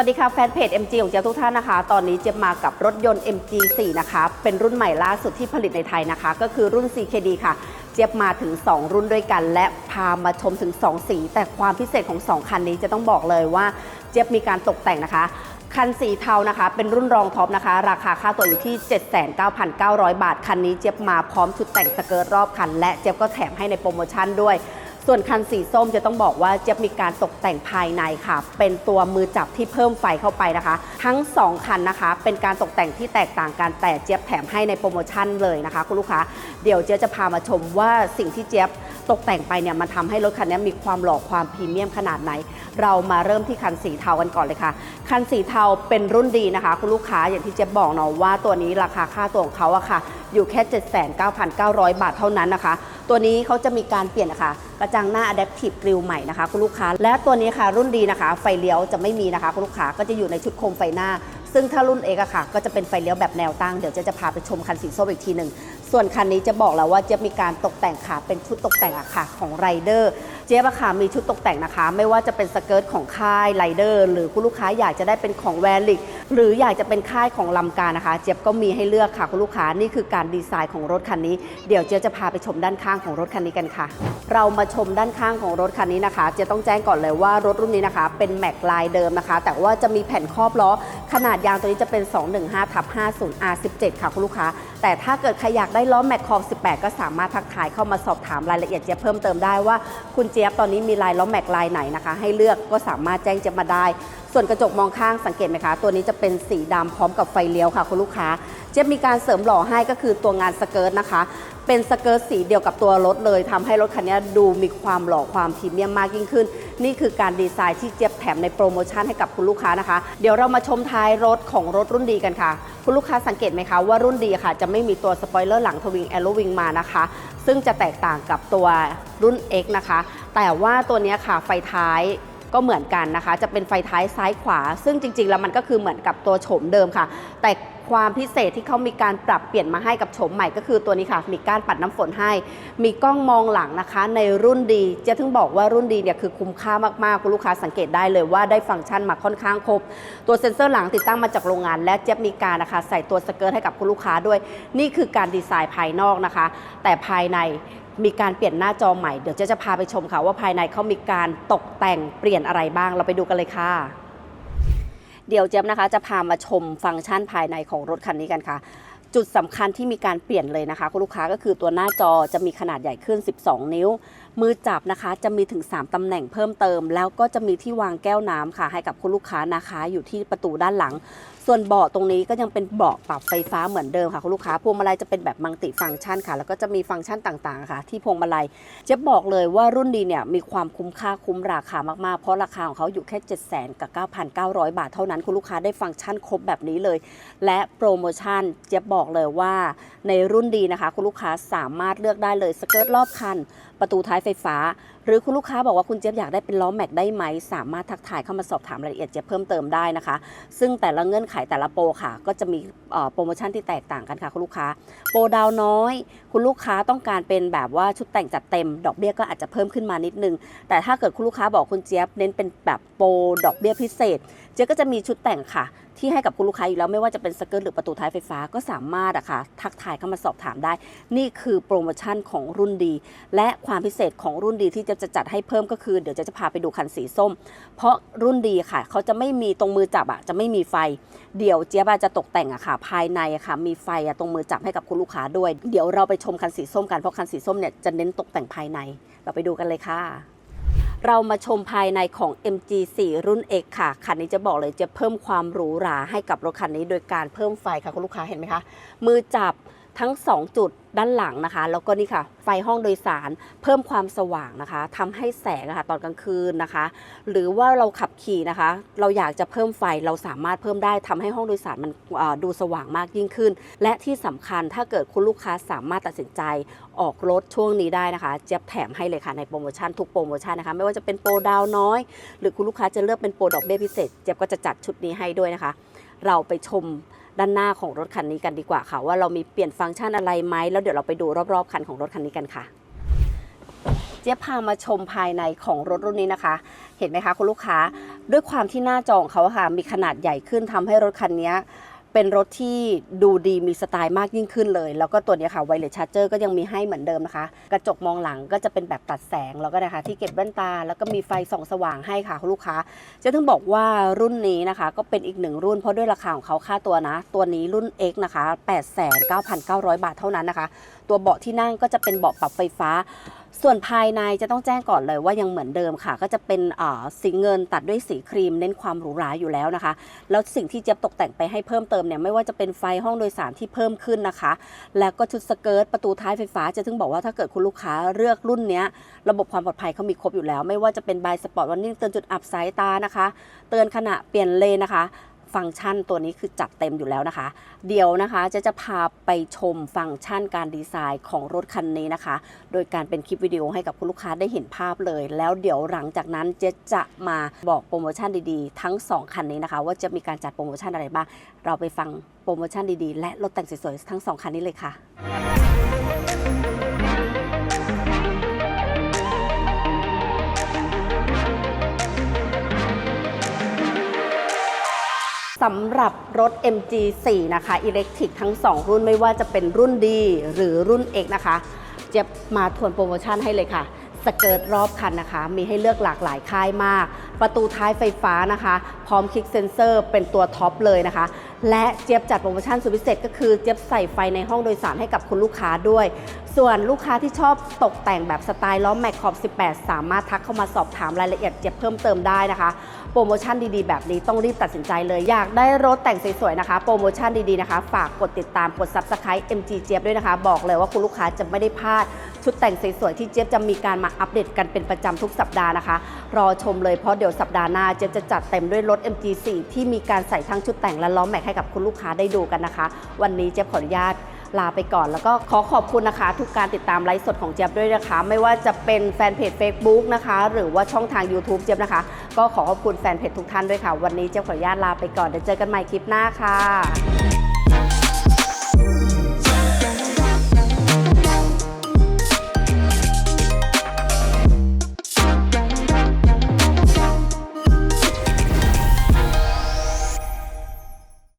วัสดีค่ะแฟนเพจ MG ของเจ้าทุกท่านนะคะ ตอนนี้เจะมากับรถยนต์ MG4 นะคะ เป็นรุ่นใหม่ล่าสุดที่ผลิตในไทยนะคะ ก็คือรุ่น CKD ค่ะ เจี๊ยบมาถึง 2 รุ่นด้วยกัน และพามาชมถึง 2 สี แต่ความพิเศษของ 2 คันนี้จะต้องบอกเลยว่าเจี๊ยบมีการตกแต่งนะคะคันสีเทานะคะ เป็นรุ่นรองท็อปนะคะ ราคาค่าตัวอยู่ที่ 79,900 บาท คันนี้เจี๊ยบมาพร้อมชุดแต่งสเกิร์ตรอบคัน และเจี๊ยบก็แถมให้ในโปรโมชั่นด้วย ส่วนคันสีส้มจะต้องบอกว่าจี๊ยบมีการตกแต่งภายในค่ะ เป็นตัวมือจับที่เพิ่มไฟเข้าไปนะคะ ทั้ง 2 คันนะคะ เป็นการตกแต่งที่แตกต่างกันแต่เจี๊ยบแถมให้ในโปรโมชั่นเลยนะคะคุณลูกค้าเดี๋ยวเจี๊ยบจะพามาชมว่าสิ่งที่เจี๊ยบตกแต่งไปเนี่ยมันทำให้รถคันนี้มีความหล่อความพรีเมียมขนาดไหน เรามาเริ่มที่คันสีเทากันก่อนเลยค่ะ คันสีเทาเป็นรุ่นดีนะคะ คุณลูกค้าอย่างที่เจี๊ยบบอกเนาะว่าตัวนี้ราคาค่าตัวของเขาอะค่ะ อยู่แค่ 79,900 บาทเท่านั้นนะคะ ตัวนี้เขาจะมีการเปลี่ยนนะคะกระจังหน้า Adaptive Grill ใหม่นะคะคุณลูกค้า และตัวนี้ค่ะรุ่นดีนะคะ ไฟเลี้ยวจะไม่มีนะคะคุณลูกค้าก็จะอยู่ในชุดโคมไฟหน้า ซึ่งถ้ารุ่นเอกอะค่ะ ก็จะเป็นไฟเลี้ยวแบบแนวตั้งเดี๋ยวจะจะพาไปชมคันสีส้มอีกทีหนึ่งส่วนคันนี้จะบอกแล้วว่าจะมีการตกแต่งค่ะเป็นชุดตกแต่งอะค่ะของไรเดอร์ เจ๊บค่ะมีชุดตกแต่งนะคะ ไม่ว่าจะเป็นสเกิร์ตของค่ายไรเดอร์หรือคุณลูกค้าอยากจะได้เป็นของแวลิกหรืออยากจะเป็นค่ายของลำการนะคะ เจี๊ยบก็มีให้เลือกค่ะคุณลูกค้านี่คือการดีไซน์ของรถคันนี้ เดี๋ยวเจ๊ยบจะพาไปชมด้านข้างของรถคันนี้กันค่ะ เรามาชมด้านข้างของรถคันนี้นะคะ เจ๊ต้องแจ้งก่อนเลยว่ารถรุ่นนี้นะคะ เป็นแม็กลายเดิมนะคะ แต่ว่าจะมีแผ่นครอบล้อ ขนาดยางตัวนี้จะเป็น 215ทับ50 R17 ค่ะคุณลูกค้า แต่ถ้าเกิดใครอยากได้ล้อแม็กคอบ18 ก็สามารถทักทายเข้ามาสอบถามรายละเอียดเจี๊ยบเพิ่มเติมได้ว่าคุณเจี๊ยบตอนนี้มีลายล้อแม็กลายไหนนะคะ ให้เลือกก็สามารถแจ้งเจี๊ยบมาได้ ส่วนกระจกมองข้างสังเกตไหมคะ ตัวนี้จะเป็นสีดำพร้อมกับไฟเลี้ยวค่ะคุณลูกค้า เจี๊ยบมีการเสริมหล่อให้ก็คือตัวงานสเกิร์ตนะคะ เป็นสเกิร์ตสีเดียวกับตัวรถเลยทำให้รถคันนี้ดูมีความหล่อความพรีเมียมมากยิ่งขึ้น นี่คือการดีไซน์ที่เจี๊ยบแถมในโปรโมชั่นให้กับคุณลูกค้านะคะ เดี๋ยวเรามาชมท้ายรถของรถรุ่นดีกันค่ะ คุณลูกค้าสังเกตไหมคะว่ารุ่นดีค่ะ จะไม่มีตัวสปอยเลอร์หลังทวิงแอโรวิงมานะคะ ซึ่งจะแตกต่างกับตัวรุ่น X นะคะ แต่ว่าตัวนี้ค่ะไฟท้าย ก็เหมือนกันนะคะ จะเป็นไฟท้ายซ้ายขวา ซึ่งจริง ๆ แล้วมันก็คือเหมือนกับตัวโฉมเดิมค่ะ แต่ความพิเศษที่เขามีการปรับเปลี่ยนมาให้กับโฉมใหม่ก็คือตัวนี้ค่ะ มีการปัดน้ำฝนให้ มีกล้องมองหลังนะคะ ในรุ่นดีเจะถึงบอกว่ารุ่นดีเนี่ยคือคุ้มค่ามากๆคุณลูกค้าสังเกตได้เลยว่าได้ฟังก์ชันมาค่อนข้างครบ ตัวเซ็นเซอร์หลังติดตั้งมาจากโรงงาน และเจ๊ยบมีการนะคะใส่ตัวสเกิร์ตให้กับคุณลูกค้าด้วย นี่คือการดีไซน์ภายนอกนะคะ แต่ภายใน มีการเปลี่ยนหน้าจอใหม่ เดี๋ยวเจะจะพาไปชมค่ะว่าภายในเขามีการตกแต่งเปลี่ยนอะไรบ้าง เราไปดูกันเลยค่ะ เดี๋ยวเจ๊บนะคะจะพามาชมฟังก์ชันภายในของรถคันนี้กันค่ะ จุดสำคัญที่มีการเปลี่ยนเลยนะคะ คุณลูกค้าก็คือตัวหน้าจอจะมีขนาดใหญ่ขึ้น 12 นิ้ว มือจับนะคะจะมีถึง 3ตำแหน่งเพิ่มเติม แล้วก็จะมีที่วางแก้วน้ำค่ะ ให้กับคุณลูกค้านะคะ อยู่ที่ประตูด้านหลัง ส่วนเบาะตรงนี้ก็ยังเป็นเบาะปรับไฟฟ้าเหมือนเดิมค่ะคุณลูกค้าพวงมาลัยจะเป็นแบบมัลติฟังก์ชันค่ะ แล้วก็จะมีฟังก์ชันต่างๆ ค่ะ ที่พวงมาลัยจ๊ยบอกเลยว่ารุ่นดีเนี่ยมีความคุ้มค่าคุ้มราคามากๆ เพราะราคาของเขาอยู่แค่7 0 0 0 0กับ9,900 บาทเท่านั้นคุณลูกค้าได้ฟังก์ชันครบแบบนี้เลย และโปรโมชั่นจ๊ยบบอกเลยว่าในรุ่นดีนะคะ คุณลูกค้าสามารถเลือกได้เลยสเกิร์ตรอบคัน ประตูท้ายไฟฟ้า หรือคุณลูกค้าบอกว่าคุณเจี๊ยบอยากได้เป็นล้อแม็กได้ไหม สามารถทักทายเข้ามาสอบถามรายละเอียดเจี๊ยบเพิ่มเติมได้นะคะ ซึ่งแต่ละเงื่อนไขแต่ละโปรค่ะ ก็จะมีโปรโมชั่นที่แตกต่างกันค่ะคุณลูกค้า โปรดาวน้อย คุณลูกค้าต้องการเป็นแบบว่าชุดแต่งจัดเต็ม ดอกเบี้ยก็อาจจะเพิ่มขึ้นมานิดนึง แต่ถ้าเกิดคุณลูกค้าบอกคุณเจี๊ยบเน้นเป็นแบบโปรดอกเบี้ยพิเศษ เจี๊ยบก็จะมีชุดแต่งค่ะ ที่ให้กับคุณลูกค้าอยู่แล้วไม่ว่าจะเป็นสเกิร์ตหรือประตูท้ายไฟฟ้าก็สามารถอะค่ะทักทายเข้ามาสอบถามได้ นี่คือโปรโมชั่นของรุ่นดี และความพิเศษของรุ่นดีที่จะจะจัดให้เพิ่มก็คือเดี๋ยวจะจะพาไปดูคันสีส้ม เพราะรุ่นดีค่ะ เขาจะไม่มีตรงมือจับอะจะไม่มีไฟ เดี๋ยวเจี๊ยบจะตกแต่งอะค่ะ ภายในอะค่ะ มีไฟอะตรงมือจับให้กับคุณลูกค้าด้วย เดี๋ยวเราไปชมคันสีส้มกันเพราะคันสีส้มเนี่ยจะเน้นตกแต่งภายใน เราไปดูกันเลยค่ะ เรามาชมภายในของ MG4 รุ่น X ค่ะ คันนี้จะบอกเลยจะเพิ่มความหรูหราให้กับรถคันนี้โดยการเพิ่มไฟค่ะคุณลูกค้าเห็นไหมคะ มือจับ ทั้ง 2 จุดด้านหลังนะคะ แล้วก็นี่ค่ะ ไฟห้องโดยสารเพิ่มความสว่างนะคะทำให้แสงะค่ะตอนกลางคืนนะคะ หรือว่าเราขับขี่นะคะ เราอยากจะเพิ่มไฟเราสามารถเพิ่มได้ทำให้ห้องโดยสารมันดูสว่างมากยิ่งขึ้น และที่สำคัญถ้าเกิดคุณลูกค้าสามารถตัดสินใจออกรถช่วงนี้ได้นะคะเจะแถมให้เลยค่ะในโปรโมชั่นทุกโปรโมชั่นนะคะ ไม่ว่าจะเป็นโปรดาวน้อย หรือคุณลูกค้าจะเลือกเป็นโปรดอกเบี้ยพิเศษ เจี๊ยบก็จะจัดชุดนี้ให้ด้วยนะคะ เราไปชม ด้านหน้าของรถคันนี้กันดีกว่าค่ะ ว่าเรามีเปลี่ยนฟังก์ชันอะไรไหมแล้วเดี๋ยวเราไปดูรอบๆคันของรถคันนี้กันค่ะเจ๊พามาชมภายในของรถรุ่นนี้นะคะ เห็นไหมคะคุณลูกค้า ด้วยความที่หน้าจองเขาค่ะ มีขนาดใหญ่ขึ้นทำให้รถคันนี้ เป็นรถที่ดูดีมีสไตล์มากยิ่งขึ้นเลย แล้วก็ตัวนี้ค่ะไวเลสชาร์เจอร์ก็ยังมีให้เหมือนเดิมนะคะ กระจกมองหลังก็จะเป็นแบบตัดแสงแล้วก็นะคะ ที่เก็บแว่นตา แล้วก็มีไฟส่องสว่างให้ค่ะคุณลูกค้าจะถึงบอกว่ารุ่นนี้นะคะ ก็เป็นอีกหนึ่งรุ่นเพราะด้วยราคาของเขาค่าตัวนะ ตัวนี้รุ่น X นะคะ 89,900 บาทเท่านั้นนะคะ ตัวเบาะที่นั่งก็จะเป็นเบาะปรับไฟฟ้าส่วนภายในจะต้องแจ้งก่อนเลยว่ายังเหมือนเดิมค่ะ ก็จะเป็นสีเงินตัดด้วยสีครีมเน้นความหรูหราอยู่แล้วนะคะ แล้วสิ่งที่เจี๊ยบตกแต่งไปให้เพิ่มเติมเนี่ยไม่ว่าจะเป็นไฟห้องโดยสารที่เพิ่มขึ้นนะคะ แล้วก็ชุดสเกิร์ตประตูท้ายไฟฟ้าจะถึงบอกว่าถ้าเกิดคุณลูกค้าเลือกรุ่นนี้ระบบความปลอดภัยเขามีครบอยู่แล้ว ไม่ว่าจะเป็นบายสปอร์ตวันนิ่งเตือนจุดอับสายตานะคะ เตือนขณะเปลี่ยนเลนนะคะ ฟังก์ชันตัวนี้คือจัดเต็มอยู่แล้วนะคะ เดี๋ยวนะคะจะจะพาไปชมฟังก์ชันการดีไซน์ของรถคันนี้นะคะ โดยการเป็นคลิปวิดีโอให้กับคุณลูกค้าได้เห็นภาพเลย แล้วเดี๋ยวหลังจากนั้นเจ๊จะมาบอกโปรโมชั่นดีๆ ทั้ง 2 คันนี้นะคะ ว่าจะมีการจัดโปรโมชั่นอะไรบ้าง เราไปฟังโปรโมชั่นดีๆ และรถแต่งสวยๆทั้ง 2 คันนี้เลยค่ะ สำหรับรถ MG4 นะคะอิเล็กทริกทั้ง 2 รุ่นไม่ว่าจะเป็นรุ่นดีหรือรุ่น X นะคะ เจ็บมาทวนโปรโมชั่นให้เลยค่ะ สเกิร์ตรอบคันนะคะ มีให้เลือกหลากหลายค่ายมาก ประตูท้ายไฟฟ้านะคะ พร้อมคลิกเซนเซอร์เป็นตัวท็อปเลยนะคะ และเจี๊ยบจัดโปรโมชั่นสุดพิเศษก็คือเจี๊ยบใส่ไฟในห้องโดยสารให้กับคุณลูกค้าด้วย ส่วนลูกค้าที่ชอบตกแต่งแบบสไตล์ล้อแม็กขอบ 18 สามารถทักเข้ามาสอบถามรายละเอียดเจี๊ยบเพิ่มเติมได้นะคะ โปรโมชั่นดีๆ แบบนี้ต้องรีบตัดสินใจเลยอยากได้รถแต่งสวยๆนะคะ โปรโมชั่นดีๆนะคะ ฝากกดติดตามกด Subscribe MG เจี๊ยบด้วยนะคะ บอกเลยว่าคุณลูกค้าจะไม่ได้พลาด ชุดแต่งสวยๆที่เจี๊ยบจะมีการมาอัปเดตกันเป็นประจำทุกสัปดาห์นะคะ รอชมเลยเพราะเดี๋ยวสัปดาห์หน้าเจี๊ยบจะจัดเต็มด้วยรถ MG4 ที่มีการใส่ทั้งชุดแต่งและล้อแม็กให้กับคุณลูกค้าได้ดูกันนะคะ วันนี้เจี๊ยบขออนุญาตลาไปก่อนแล้วก็ขอขอบคุณนะคะ ทุกการติดตามไลฟ์สดของเจี๊ยบด้วยนะคะ ไม่ว่าจะเป็นแฟนเพจ Facebook นะคะ หรือว่าช่องทาง YouTube เจี๊ยบนะคะ ก็ขอขอบคุณแฟนเพจทุกท่านด้วยค่ะ วันนี้เจี๊ยบขออนุญาตลาไปก่อนเดี๋ยวเจอกันใหม่คลิปหน้าค่ะ